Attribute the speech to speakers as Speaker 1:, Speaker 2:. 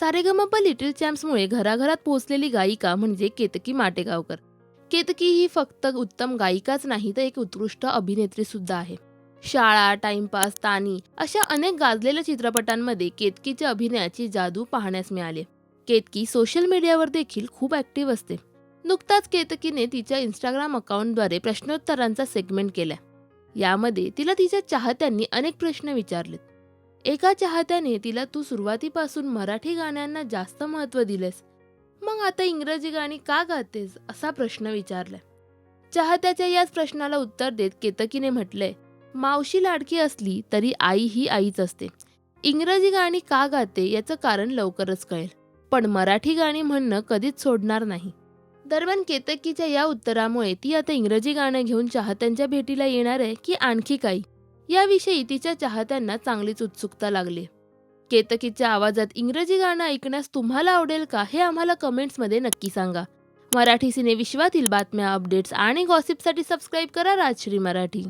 Speaker 1: Sa Re Ga Ma Pa little चॅम्प्समुळे घराघरात पोहोचलेली गायिका म्हणजे केतकी माटेगावकर. केतकी ही फक्त उत्तम गायिकाच नाही तर एक उत्कृष्ट अभिनेत्री सुद्धा आहे. शाळा टाइमपास तानी अशा अनेक गाजलेल्या चित्रपटांमध्ये केतकीच्या अभिनयाची जादू पाहण्यास मिळाली. केतकी सोशल मीडियावर देखील खूप ऍक्टिव्ह असते. नुकताच केतकीने तिच्या इंस्टाग्राम अकाउंटद्वारे प्रश्नोत्तरांचा सेगमेंट केला. यामध्ये तिला तिच्या चाहत्यांनी अनेक प्रश्न विचारलेत. एका चाहत्याने तिला तू सुरुवातीपासून मराठी गाण्यांना जास्त महत्त्व दिलेस. मग आता इंग्रजी गाणी का गातेस? असा प्रश्न विचारलाय चाहत्याच्या याच प्रश्नाला उत्तर देत केतकीने म्हटलंय मावशी लाडकी असली तरी आई ही आईच असते. इंग्रजी गाणी का गाते याचं कारण लवकरच कळेल. पण मराठी गाणी म्हणणं कधीच सोडणार नाही. दरम्यान केतकीच्या या उत्तरामुळे ती आता इंग्रजी गाणं घेऊन चाहत्यांच्या भेटीला येणार आहे की आणखी काही? याविषयी तिच्या चाहत्यांना चांगलीच उत्सुकता लागली. केतकीच्या आवाजात इंग्रजी गाणं ऐकण्यास तुम्हाला आवडेल का हे आम्हाला कमेंट्समध्ये नक्की सांगा. मराठी सिने विश्वातील बातम्या अपडेट्स आणि गॉसिपसाठी सबस्क्राईब करा राजश्री मराठी.